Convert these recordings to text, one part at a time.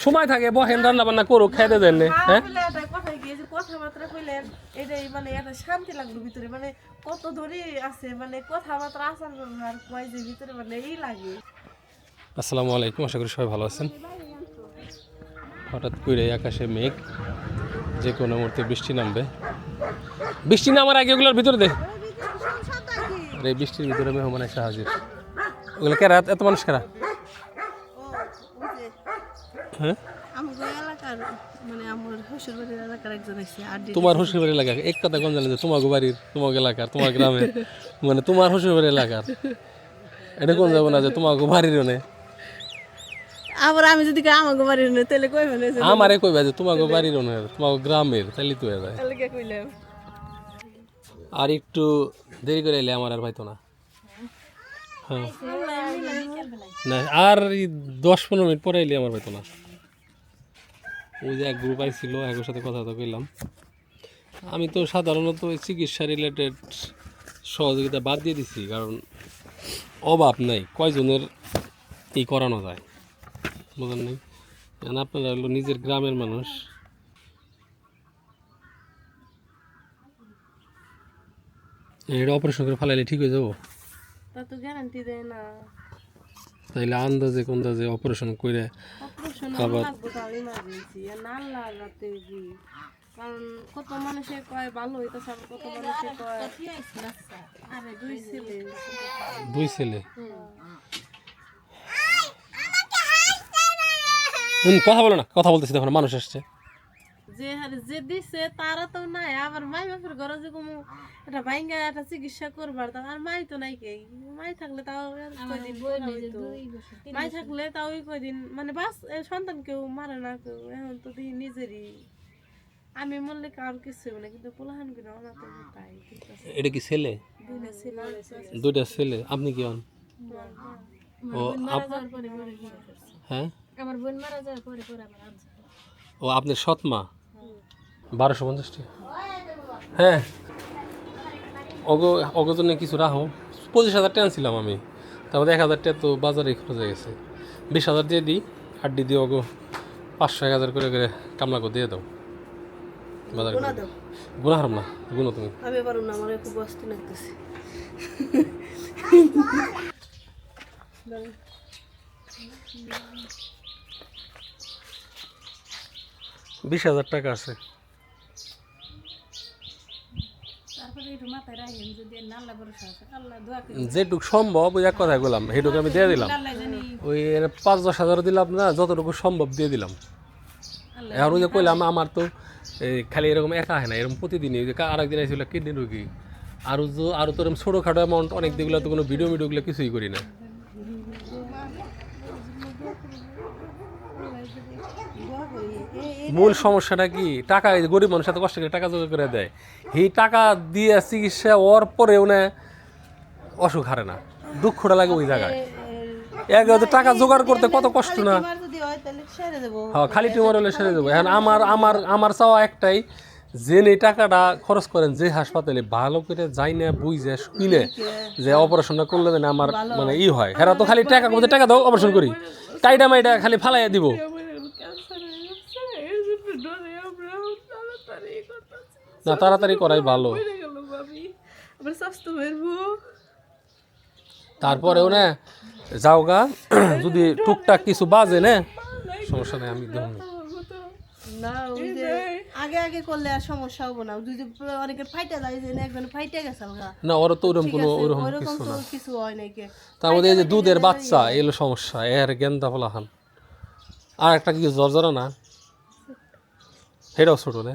সময় থাকে বহেন রান্না বান্না করো খাইতে দেন হ্যাঁ কথাবার্তা কইলেন এটাই মানে একটা শান্তি লাগল ভিতরে মানে কত ধরে আছে মানে কথাবার্তা আসার আর কয় যে ভিতরে মানে এই লাগে আসসালামু আলাইকুম আশা করি সবাই ভালো আছেন হঠাৎ করে আকাশে মেঘ যে কোনো মুহূর্তে বৃষ্টি নামবে বৃষ্টি নামার আগে ওগুলোর ভিতরে দে আর এই বৃষ্টির ভিতরে মেহমান এসে হাজির ওগুলো কেরা এত- এত মানুষ কেরা হ্যাঁ আমার এলাকার মানে আমার শ্বশুর বাড়ির এলাকার একজন আছে আর তোমার শ্বশুর বাড়ির এলাকা? এক কথা কোন জানে যে তোমার বাড়ির তোমার এলাকার তোমার গ্রামের মানে তোমার শ্বশুর বাড়ির এলাকার। এটা কোন যাব না যে তোমার বাড়ির নে। আবার আমি যদি আমাকে বাড়ির নেই তাহলে কই মানে আমারে কইবা যে তোমার বাড়ির নে তোমার গ্রামের তাইলে তো হয়ে যায়। আর একটু দেরি করে এলে আমার আর পাইতো না। হ্যাঁ। না আর দশ পনেরো মিনিট পরে এলে আমার পাইতো না। ওই যে এক গ্রুপ আইছিল একের সাথে কথা কথা কইলাম। আমি তো সাধারণত চিকিৎসা রিলেটেড সহযোগিতা বাদ দিয়ে দিছি, কারণ অভাব নাই, কয়জনের এই করানো যায় বুঝলেন নাই? কারণ আপনারা হলো নিজের গ্রামের মানুষ। এটা অপারেশন করে ফেলাইলে ঠিক হয়ে যাব? তা তো গ্যারান্টি দেয় না। তাইলে আন্দাজে কোন্দাজে অপারেশন করে অপারেশন আবার- কারণ কত মানুষে কয় ভালো হইতেছে আবার কত মানুষে কয় আরে দুই ছেলে। দুই ছেলে? কথা বলো না কথা বলতেছি তখন মানুষ আসছে। যে হারে যে দিছে তারা তো নাই আবার মাই বাপের ঘরে যে কোনো একটা ভাইঙ্গা একটা চিকিৎসা করবার তা আর মাই তো নাই কে? মাই থাকলে তাও। মাই থাকলে তাও ওই কয়দিন মানে বাস সন্তান কেউ মারে না কেউ এখন তো দেখি নিজেরই। আমি মরলে কার কিছু না কিন্তু পোলাহান করে আমার তাই এটা কি ছেলে? দুইটা ছেলে দুইটা ছেলে আপনি কি হন? ও হ্যাঁ? আমার বোন মারা যাওয়ার পরে পরে আমার ও আপনার সৎ মা? বারোশো পঞ্চাশটি। হ্যাঁ। অগ অগজনে কিছু রাখো। পঁচিশ হাজার টাকা ছিলাম আমি। তারপরে এক হাজার টাকা তো বাজারে খরচ হয়ে গেছে। বিশ হাজার দিয়ে দিই আড্ডি দিয়ে অগো পাঁচশো এক হাজার করে করে কামলা করে দিয়ে দাও। বাজার গুণা হারাম না গুণো তুমি। আমি পারুম না আমার খুব বস্তি লাগতেছে। বিশ হাজার টাকা আছে তারপরে একটু মাথায় রাখেন যদি নাল্লা ভরসা আছে আল্লাহ দোয়া করি যেটুকু সম্ভব ওই এক কথাই বললাম সেটুকু আমি দিয়ে দিলাম। ওই পাঁচ দশ হাজার দিলাম না যতটুকু সম্ভব দিয়ে দিলাম। এখন ওই যে কইলাম আমার তো এই খালি এরকম একা হয় না এরকম প্রতিদিনই ওই যে আর একদিন আইছিল কিডনি রোগী। আরও তো আরও তো এরকম ছোটোখাটো অ্যামাউন্ট অনেক দিগুলো তো কোনো ভিডিও মিডিওগুলো কিছুই করি না দোয়া করি এই এই মূল সমস্যাটা কি? টাকা এই গরিব মানুষ এত কষ্ট করে টাকা জোগাড় করে দেয়। এই টাকা দিয়ে চিকিৎসা হওয়ার পরেও না অসুখ হারে না। দুঃখটা লাগে ওই জায়গায়। এক টাকা জোগাড় করতে কত কষ্ট না। হয় হ্যাঁ খালি টিউমার হলে সেরে দেবো এখন আমার আমার আমার চাওয়া একটাই যে এই টাকাটা খরচ করেন যে হাসপাতালে ভালো করে যাই না বুঝে শুনে যে অপারেশনটা করলে যেন আমার মানে ই হয়। হেরা তো খালি টাকা টাকা দাও অপারেশন করি। টাইটা মাইটা খালি ফালাইয়া দিব। না তাড়াতাড়ি করাই ভালো। স্বাস্থ্য তারপরেও না যাও গা যদি টুকটাক কিছু বাজে না সমস্যা নেই আমি না ওই যে আগে আগে করলে আর সমস্যা হব না। যদি অনেকের ফাইটে যায় যে না একজন ফাইটে গেছে না ওরা তো ওরকম কোনো ওরকম কিছু না। কিছু হয় নাকি তার মধ্যে এই যে দুধের বাচ্চা এলো সমস্যা এর গেন্দা ফলাহান আর একটা কি জর্জরা না? সেটাও ছোট রে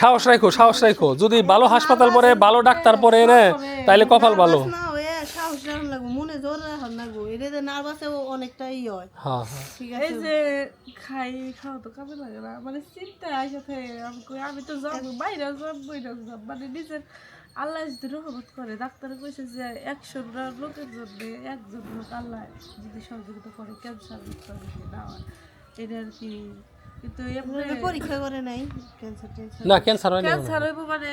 সাহস রাখো সাহস রাখো। যদি ভালো হাসপাতাল পরে ভালো ডাক্তার পরে নে তাইলে কপাল ভালো। না হয়ে সাহস রাখুন লাগবো মনে জোর রাখুন লাগবো। এটা যে নার্ভাসে অনেকটাই হয়। হ্যাঁ হ্যাঁ ঠিক আছে। এই যে খাই খাওয়া তো কাজে লাগে না। মানে চিন্তা আসে থাকে আমি কই আমি তো যাব বাইরে যাব বাইরে যাব। মানে নিজের আল্লাহ যদি রহমত করে ডাক্তার কইছে যে একশো লোকের জন্য একজন লোক আল্লাহ যদি সহযোগিতা করে ক্যান্সার মুক্ত না হয়। এটা আর কি কিন্তু এমনি পরীক্ষা করে নাই। ক্যান্সার না ক্যান্সার হয় না ক্যান্সার হইব মানে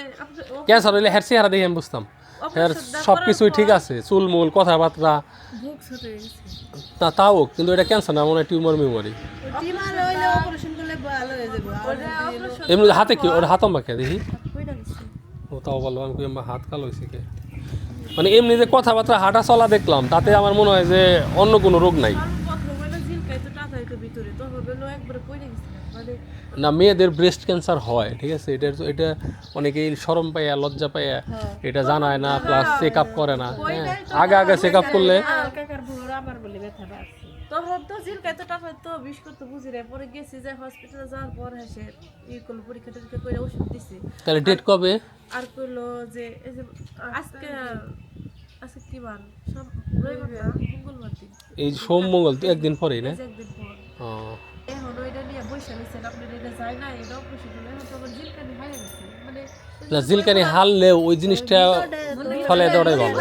ক্যান্সার হইলে হ্যার চেহারা দেখে আমি বুঝতাম। হ্যার সব কিছুই ঠিক আছে চুলমুল কথাবার্তা। তা তাও কিন্তু এটা ক্যান্সার না মনে হয় টিউমার হয়ে অপারেশন এমনি হাতে কি ওর হাত আমাকে দেখি। ও তাও বলল আমি আমার হাত কালো হয়েছে কে? মানে এমনি যে কথাবার্তা হাঁটা চলা দেখলাম তাতে আমার মনে হয় যে অন্য কোনো রোগ নাই। না মেয়েদের ব্রেস্ট ক্যান্সার হয় ঠিক আছে? এটা এটা অনেকেই শরম পাইয়া লজ্জা পাইয়া এটা জানায় না প্লাস চেক আপ করে না। হ্যাঁ। আগে আগে চেক আপ করলে তখন তো তো টাকা তো বিষ করতে বুঝি রে। পরে গেছি যে হসপিটালে যাওয়ার পর হেসে ই করল পরীক্ষা টরীক্ষা করে ওষুধ দিছে। তাহলে ডেট কবে? আর কইলো যে এই যে আজকে আজকে কি বার? সব রবিবার না মঙ্গলবার দিন। এই সোম মঙ্গল তো একদিন পরেই না? একদিন পর। এখন ওইটা নিয়ে বসে রয়েছেন আপনার এটা যায় না এটা অপারেশন জিলকানি হারিয়ে গেছে। মানে জিলকানি হারলে ওই জিনিসটা ফলে দেওয়াটাই ভালো।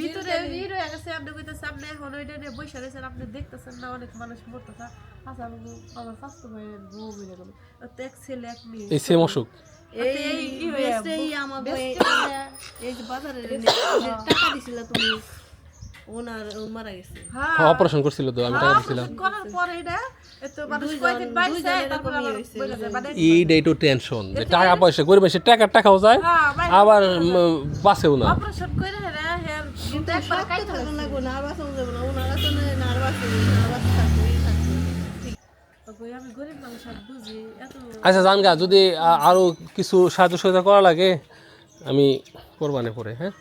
ভিতরে ই রয়ে গেছে আপনি কইতেছে আপনি এখন ওইটা নিয়ে বসে রয়েছেন আপনি দেখতেছেন না অনেক মানুষ মরতেছে। আচ্ছা আমার স্বাস্থ্য ভাইয়ের বউ মিলে গেল। এক ছেলে এক মেয়ে। এই সেম অসুখ। এই ই হয়ে এই যে বাজারে টাকা দিছিল তুমি ওনার ও মারা গেছে। হ্যাঁ। অপারেশন করছিল তো আমি টাকা দিছিলাম। করার পরে এটা টেনশন যে টাকা পয়সা টাকার টাকাও যায় হ্যাঁ আবার বাঁচেও না। আচ্ছা জানগা যদি আরও কিছু সাহায্য সহায়তা করা লাগে আমি কোরবানে পরে হ্যাঁ?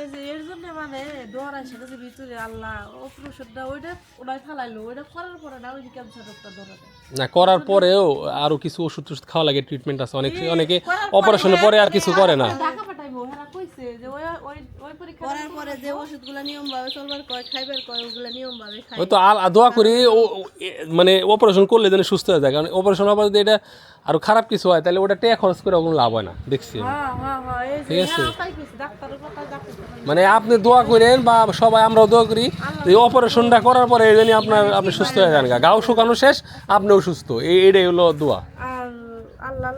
এই যে এর জন্য মানে দোয়ার আসে গেছে ভিতরে আল্লাহ অপারেশনটা ওইটা ওনায় ফালাইলো ওইটা করার পরে না ওই ক্যান্সার রোগটা ধরা না করার পরেও আরও কিছু ওষুধ টষুধ খাওয়া লাগে ট্রিটমেন্ট আছে। অনেক অনেকে অপারেশনের পরে আর কিছু করে না ঢাকা পাঠাইবো হেরা কইছে যে ওই ওই ওই পরীক্ষা করার পরে যে ওষুধগুলো নিয়ম ভাবে চলবার কয় খাইবার কয় ওগুলো নিয়ম ভাবে খাই। ওই তো আল- দোয়া করি ও- মানে অপারেশন করলে যেন সুস্থ হয়ে যায়। কারণ অপারেশন হওয়ার যদি এটা আরও খারাপ কিছু হয় তাহলে ওটা টাকা খরচ করে কোনো লাভ হয় না দেখছি। হ্যাঁ হ্যাঁ হ্যাঁ এই ঠিক আছে। মানে আপনি দোয়া করেন বা সবাই আমরাও দোয়া করি যে অপারেশনটা করার পরে এই আপনার আপনি সুস্থ হয়ে যান গাও শুকানো শেষ আপনিও সুস্থ। এই এটাই হলো দোয়া।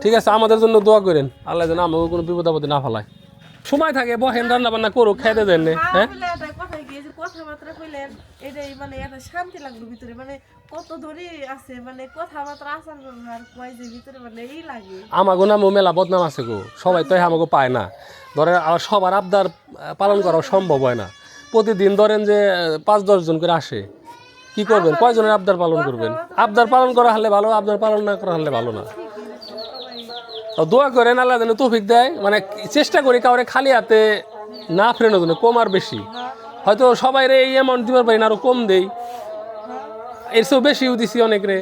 ঠিক আছে আমাদের জন্য দোয়া করেন। আল্লাহ যেন আমাকে কোনো বিপদ আপদে না ফেলায়। সময় থাকে বহেন রান্না বান্না করুক খাইতে দেন হ্যাঁ? বলে এটা কথাই গিয়ে যে কথাবার্তা কইলেন এটাই মানে একটা শান্তি লাগল ভিতরে মানে কত ধরে আছে মানে কথাবার্তা আচার ব্যবহার কয় যে ভিতরে মানে এই লাগে। আমাগো নামও মেলা বদনাম আছে গো সবাই তো আমাকে পায় না। ধরেন আর সবার আবদার পালন করা সম্ভব হয় না। প্রতিদিন ধরেন যে পাঁচ দশ জন করে আসে কি করবেন? কয়জনের আবদার পালন করবেন? আবদার পালন করা হলে ভালো আবদার পালন না করা হলে ভালো না। দোয়া করেন, আল্লাহ যেন তৌফিক দেয়। মানে চেষ্টা করি কাউরে খালি হাতে না ফেরানোর জন্য, কম আর বেশি। হয়তো সবাই রে এই অ্যামাউন্ট দিবার পারি না আরও কম দেই। এর চেয়েও বেশিও দিছি অনেক রে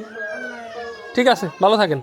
ঠিক আছে, ভালো থাকেন।